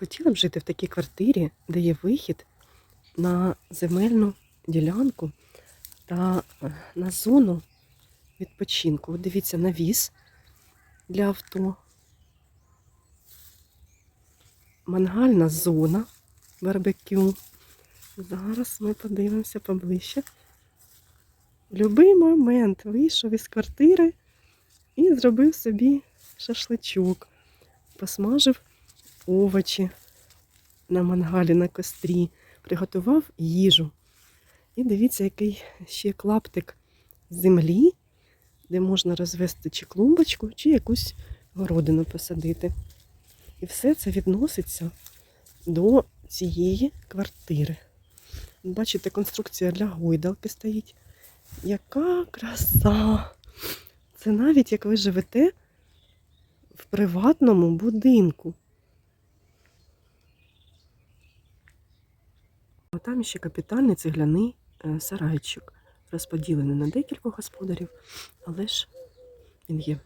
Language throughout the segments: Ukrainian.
Хотіла б жити в такій квартирі, де є вихід на земельну ділянку та е, на зону відпочинку. От дивіться, навіс для авто. Мангальна зона барбекю. Зараз ми подивимося поближче. В будь-який момент вийшов із квартири і зробив собі шашличок. Посмажив овочі на мангалі на кострі, приготував їжу. І дивіться, який ще клаптик землі, де можна розвести чи клумбочку, чи якусь городину посадити. І все це відноситься до цієї квартири. Бачите, конструкція для гойдалки стоїть. Яка краса! Це навіть як ви живете в приватному будинку. Там ще капітальний цегляний е, сарайчик, розподілений на декількох господарів, але ж він є.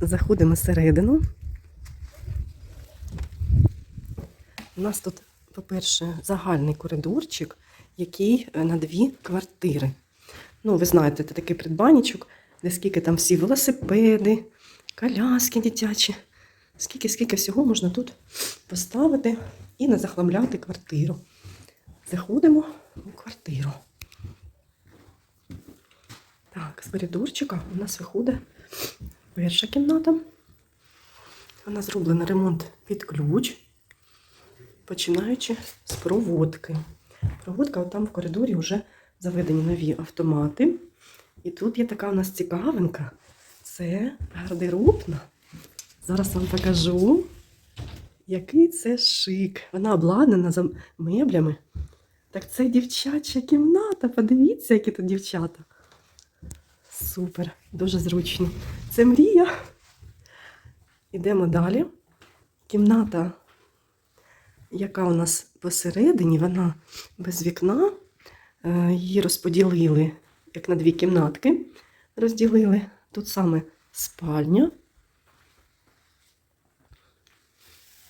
Заходимо всередину. У нас тут, по-перше, загальний коридорчик, який е, на дві квартири. Ну, ви знаєте, це такий придбанічок, де скільки там всі велосипеди, коляски дитячі. Скільки, скільки всього можна тут поставити і не захламляти квартиру. Заходимо у квартиру. Так, з коридорчика у нас виходить перша кімната. Вона зроблена ремонт під ключ, починаючи з проводки. Проводка там в коридорі вже заведені нові автомати. І тут є така у нас цікавинка. Це гардеробна. Зараз вам покажу, який це шик. Вона обладнана за меблями. Так це дівчача кімната. Подивіться, які тут дівчата. Супер, дуже зручно. Це мрія. Ідемо далі. Кімната, яка у нас посередині, вона без вікна. Е, Її розподілили як на дві кімнатки. Розділили. Тут саме спальня.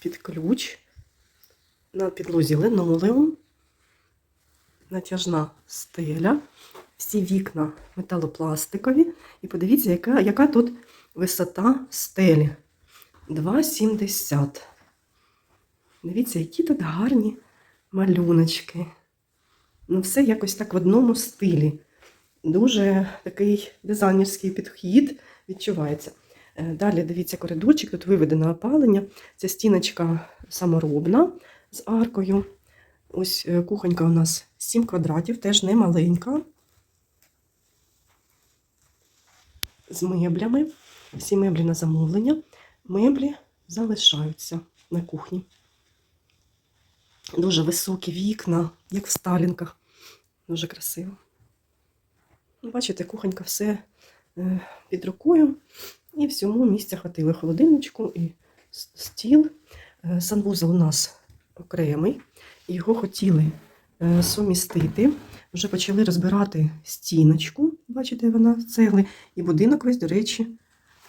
Під ключ. На підлозі линолеум. Натяжна стеля. Всі вікна металопластикові. І подивіться, яка, яка тут висота стелі. 2,70. Дивіться, які тут гарні малюночки. Ну, все якось так в одному стилі. Дуже такий дизайнерський підхід відчувається. Е, Далі дивіться коридорчик, тут виведено опалення. Ця стіночка саморобна з аркою. Ось е, кухонька у нас 7 квадратів, теж не маленька. З меблями. Всі меблі на замовлення. Меблі залишаються на кухні. Дуже високі вікна, як в Сталінках. Дуже красиво. Ну, Бачите, кухонька все е, під рукою. І всьому місця хватило холодильничку і стіл. Е, Санвузол у нас окремий. Його хотіли е, сумістити. Вже почали розбирати стіночку. Бачите, вона з цегли. І будинок весь, до речі,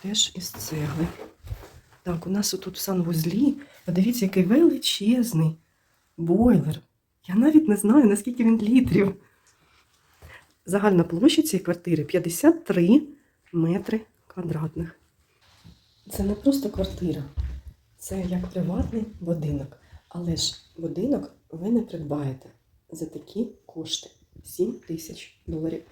теж із цегли. Так, у нас тут в санвузлі, подивіться, який величезний бойлер. Я навіть не знаю, наскільки він літрів. Загальна площа цієї квартири 53 метри квадратних. Це не просто квартира, це як приватний будинок. Але ж будинок ви не придбаєте за такі кошти 7 тисяч доларів.